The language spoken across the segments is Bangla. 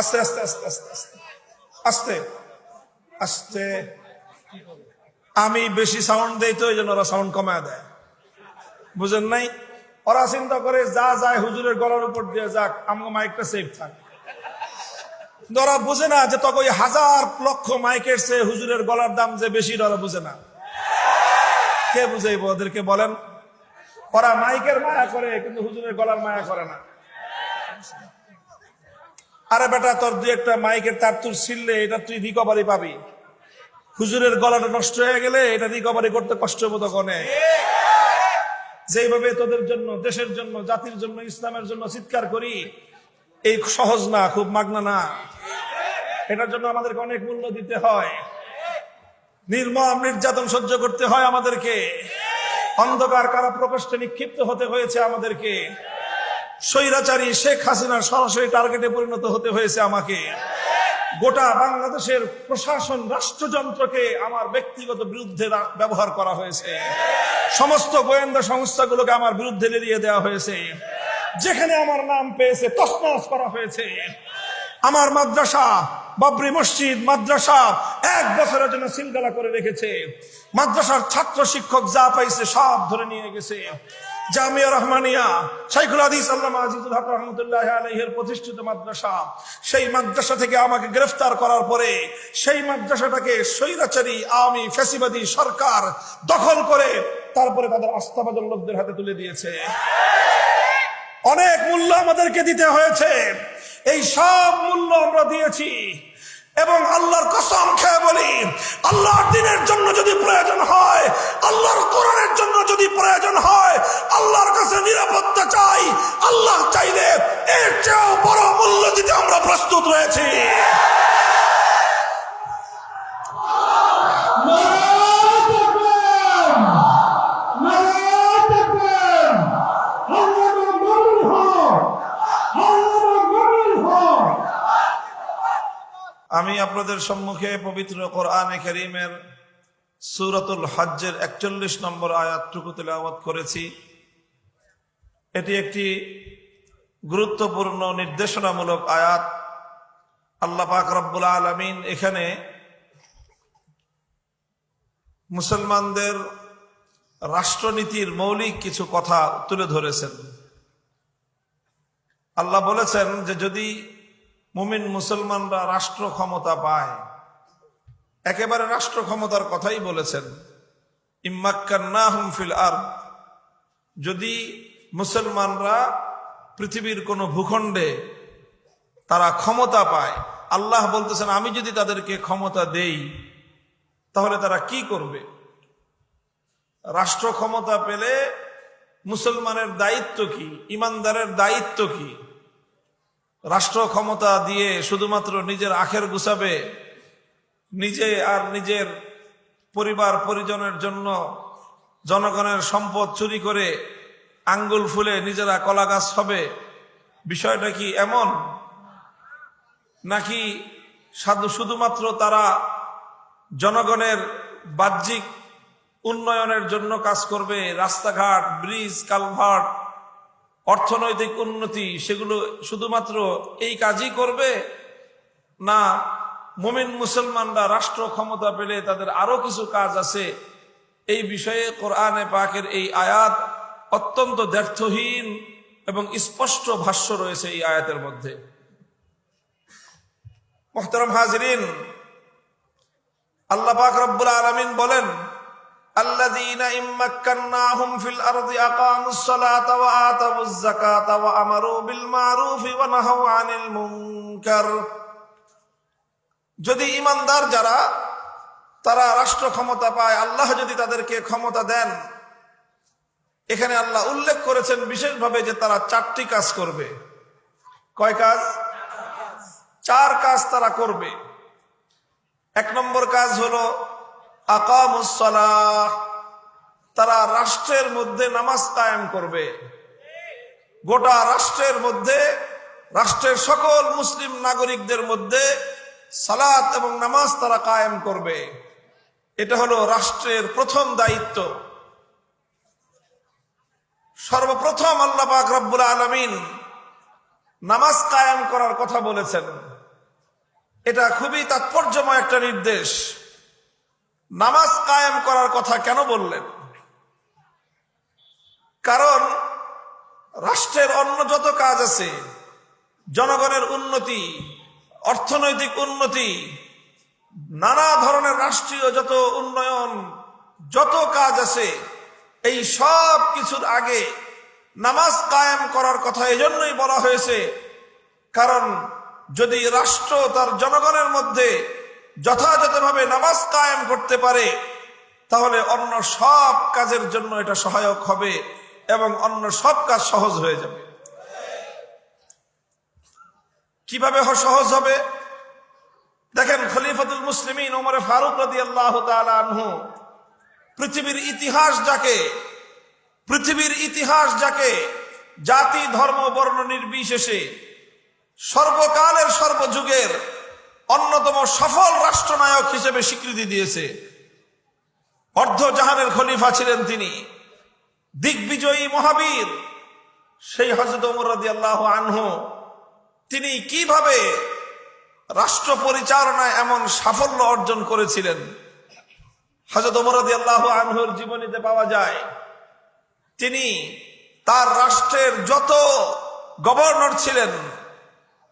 আস্তে আস্তে আস্তে আস্তে আস্তে আস্তে আস্তে আমি বেশি সাউন্ড দেই তো এই জন্য ওরা সাউন্ড কমায় দেয়। বুঝেন নাই? ওরা চিন্তা করে, যা যায় হুজুরের গলার উপর দিয়ে যাক আমার মাইকটা সেফ থাক। ওরা বুঝে না যে তখন ওই হাজার লক্ষ মাইকের চেয়ে হুজুরের গলার দাম যে বেশি ওরা বুঝে না। কে বুঝাইব, ওদেরকে বলেন? ওরা মাইকের মায়া করে, কিন্তু হুজুরের গলার মায়া করে না। আরে বেটা, তোর দুই একটা মাইকের তার তুর ছিললে এটা তুই রিকভারি পাবি। হুজুরের গলাটা নষ্ট হয়ে গেলে এটা রিকভারি করতে কষ্ট মতো কনে যেভাবে তোদের জন্য, দেশের জন্য, জাতির জন্য, ইসলামের জন্য চিৎকার করি, এই সহজ না, খুব মাগনা না। এটার জন্য আমাদেরকে অনেক মূল্য দিতে হয়। নির্মম নির্যাতন সহ্য করতে হয় আমাদেরকে। অন্ধকার কারা প্রকোষ্ঠে নিক্ষিপ্ত হতে হয়েছে আমাদেরকে। স্বৈরাচারী শেখ হাসিনার সরাসরি টার্গেটে পরিণত হতে হয়েছে আমাকে। গোটা বাংলাদেশের প্রশাসন রাষ্ট্রযন্ত্রকে আমার ব্যক্তিগত বিরুদ্ধে ব্যবহার করা হয়েছে। সমস্ত গোয়েন্দা সংস্থাগুলোকে আমার বিরুদ্ধে লেলিয়ে দেওয়া হয়েছে। যেখানে আমার নাম পেয়েছে তসনস করা হয়েছে। আমার মাদ্রাসা, বাবরি মসজিদ, মাদ্রাসা এক বছরের জন্য সিলগালা করে রেখেছে। মাদ্রাসার ছাত্র শিক্ষক যা পাইছে সব ধরে নিয়ে গেছে। জামিয়া রহমানিয়া, শাইখুল হাদিস আল্লামা আজিজুল হক রহমতুল্লাহ আলাইহের প্রতিষ্ঠিত মাদ্রাসা, সেই মাদ্রাসা থেকে আমাকে গ্রেফতার করার পরে সেই মাদ্রাসাটাকে স্বৈরাচারী আওয়ামী ফ্যাসিবাদী সরকার দখল করে তারপরে তাদের আস্থাভাজন লোকদের হাতে তুলে দিয়েছে। অনেক মূল্য আমাদেরকে দিতে হয়েছে। এই সব মূল্য আমরা দিয়েছি। এবং আল্লাহর কসম খেয়ে বলি, আল্লাহর দিনের জন্য যদি প্রয়োজন হয়, আল্লাহর কোরআনের জন্য যদি প্রয়োজন হয়, আল্লাহর কাছে নিরাপত্তা চাই, আল্লাহ চাইলে এর চেয়েও বড় মূল্য দিতে আমরা প্রস্তুত রয়েছি। আমি আপনাদের সম্মুখে পবিত্র কোরআনে করিমের সুরতুল হজ্জের একচল্লিশ নম্বর আয়াতটুকু তেলাওয়াত করেছি। এটি একটি গুরুত্বপূর্ণ নির্দেশনামূলক আয়াত। আল্লাহ পাক রব্বুল আলমিন এখানে মুসলমানদের রাষ্ট্রনীতির মৌলিক কিছু কথা তুলে ধরেছেন। আল্লাহ বলেছেন যে যদি মুমিন মুসলমানরা রাষ্ট্র ক্ষমতা পায়। একেবারে রাষ্ট্র ক্ষমতার কথাই বলেছেন। ইম্মাক্কান্নাহুম ফিল আর যদি মুসলমানরা পৃথিবীর কোন ভূখণ্ডে তারা ক্ষমতা পায়, আল্লাহ বলতেছেন, আমি যদি তাদেরকে ক্ষমতা দেই, তাহলে তারা কি করবে? রাষ্ট্র ক্ষমতা পেলে মুসলমানের দায়িত্ব কি? ইমানদারের দায়িত্ব কি? রাষ্ট্র ক্ষমতা দিয়ে শুধুমাত্র নিজের আখের গুছাবে, নিজে আর নিজের পরিবার পরিজনের জন্য জনগণের সম্পদ চুরি করে আঙ্গুল ফুলে নিজেরা কলা গাছ হবে, বিষয়টা কি এমন? নাকি সাধু শুধুমাত্র তারা জনগণের বাহ্যিক উন্নয়নের জন্য কাজ করবে, রাস্তাঘাট, ব্রিজ, কালভার্ট অর্থনৈতিক উন্নতি, সেগুলো শুধুমাত্র এই কাজই করবে? না, মুমিন মুসলমানরা রাষ্ট্র ক্ষমতা পেলে তাদের আরও কিছু কাজ আছে। এই বিষয়ে কোরআনে পাকের এই আয়াত অত্যন্ত দ্ব্যর্থহীন এবং স্পষ্ট ভাষ্য রয়েছে এই আয়াতের মধ্যে। মোহতরম হাজরিন, আল্লাহ পাক রব্বুল আলমিন বলেন الذين إن مكناهم في الأرض أقاموا الصلاة وآتوا الزكاة وأمروا بالمعروف ونهوا عن المنكر যদি ইমানদার যারা তারা রাষ্ট্র ক্ষমতা পায় আল্লাহ যদি তাদেরকে ক্ষমতা দেন এখানে আল্লাহ উল্লেখ করেছেন বিশেষভাবে যে তারা চারটি কাজ করবে কয় কাজ চার কাজ তারা করবে এক নম্বর কাজ হলো তারা রাষ্ট্রের মধ্যে নামাজ কায়েম করবে। গোটা রাষ্ট্রের মধ্যে, রাষ্ট্রের সকল মুসলিম নাগরিকদের মধ্যে সালাত এবং নামাজ তারা কায়েম করবে। এটা হলো রাষ্ট্রের প্রথম দায়িত্ব। সর্বপ্রথম আল্লাহ পাক রব্বুল আলমিন নামাজ কায়েম করার কথা বলেছেন। এটা খুবই তাৎপর্যময় একটা নির্দেশ। নামাজ কায়েম করার কথা কেন বললেন? কারণ রাষ্ট্রের অন্য যত কাজ আছে, জনগণের উন্নতি, অর্থনৈতিক উন্নতি, নানা ধরনের রাষ্ট্রীয় যত উন্নয়ন, যত কাজ আছে, এই সব কিছুর আগে নামাজ কায়েম করার কথা এজন্যই বলা হয়েছে, কারণ যদি রাষ্ট্র তার জনগণের মধ্যে যথাযথভাবে নামাজ কায়েম করতে পারে, তাহলে অন্য সব কাজের জন্য এটা সহায়ক হবে এবং অন্য সব কাজ সহজ হয়ে যাবে। কীভাবে সহজ হবে? দেখেন খলিফাতুল মুসলিমিন ওমরে ফারুক রাদি আল্লাহ আনহু, পৃথিবীর ইতিহাস যাকে, পৃথিবীর ইতিহাস যাকে, জাতি, ধর্ম, বর্ণ নির্বিশেষে সর্বকালের সর্বযুগের অন্যতম সফল রাষ্ট্রনায়ক হিসেবে স্বীকৃতি দিয়েছে। অর্ধ জাহানের খলিফা ছিলেন তিনি। দিগ্বিজয়ী মহাবীর সেই হজরত ওমর রাদি আল্লাহ আনহু। তিনি কীভাবে রাষ্ট্র পরিচালনায় এমন সাফল্য অর্জন করেছিলেন? হজরত ওমর রাদি আল্লাহ আনহুর জীবনীতে পাওয়া যায়, তিনি তার রাষ্ট্রের যত গভর্নর ছিলেন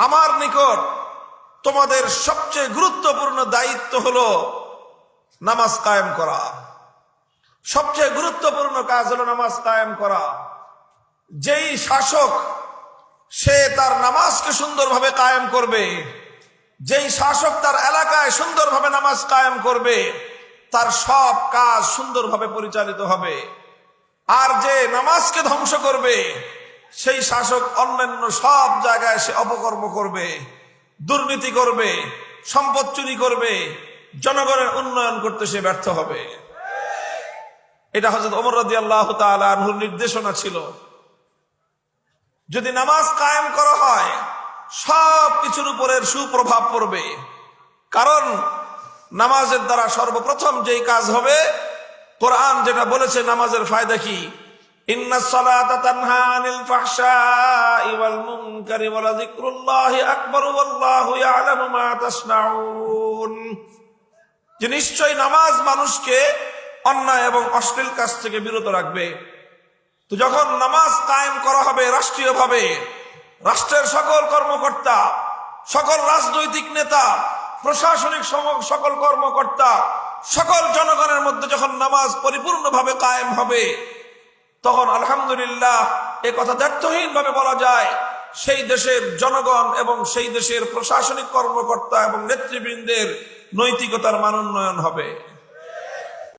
আমার নিকট তোমাদের সবচেয়ে গুরুত্বপূর্ণ দায়িত্ব হলো নামাজ কায়েম করা। সবচেয়ে গুরুত্বপূর্ণ কাজ হলো নামাজ কায়েম করা। যেই শাসক, সে তার নামাজকে সুন্দরভাবে কায়েম করবে। যেই শাসক তার এলাকায় সুন্দরভাবে নামাজ কায়েম করবে, তার সব কাজ সুন্দরভাবে পরিচালিত হবে। আর যে নামাজকে ধ্বংস করবে সেই শাসক অন্যান্য সব জায়গায় সে অপকর্ম করবে, দুর্নীতি করবে, সম্পদ চুরি করবে, জনগণের উন্নয়ন করতে সে ব্যর্থ হবে। এটা হজরত ওমর রাজি আল্লাহ আনহুর নির্দেশনা ছিল। যদি নামাজ কায়েম করা হয়, সব কিছুর উপরের সুপ্রভাব পড়বে। কারণ নামাজের দ্বারা সর্বপ্রথম যেই কাজ হবে, কোরআন যেটা বলেছে, নামাজের ফায়দা কি? সালাতা তানহা আনিল ফাহশাই ওয়াল মুনকারি ওয়া যিকরুল্লাহি আকবার ওয়াল্লাহু ইয়ালামু মা তাসনাউন। যে নিশ্চয় নামাজ মানুষকে অন্যায় এবং অশ্লীল কাজ থেকে বিরত রাখবে। তো যখন নামাজ কায়েম করা হবে রাষ্ট্রীয়ভাবে, রাষ্ট্রের সকল কর্মকর্তা, সকল রাজনৈতিক নেতা, প্রশাসনিক সকল কর্মকর্তা, সকল জনগণের মধ্যে যখন নামাজ পরিপূর্ণভাবে কায়েম হবে তখন আলহামদুলিল্লাহ এ কথা দ্ব্যর্থহীন ভাবে বলা যায়। সেই দেশের জনগণ এবং সেই দেশের প্রশাসনিক কর্মকর্তা এবং নেতৃবৃন্দের নৈতিকতার মানোন্নয়ন হবে।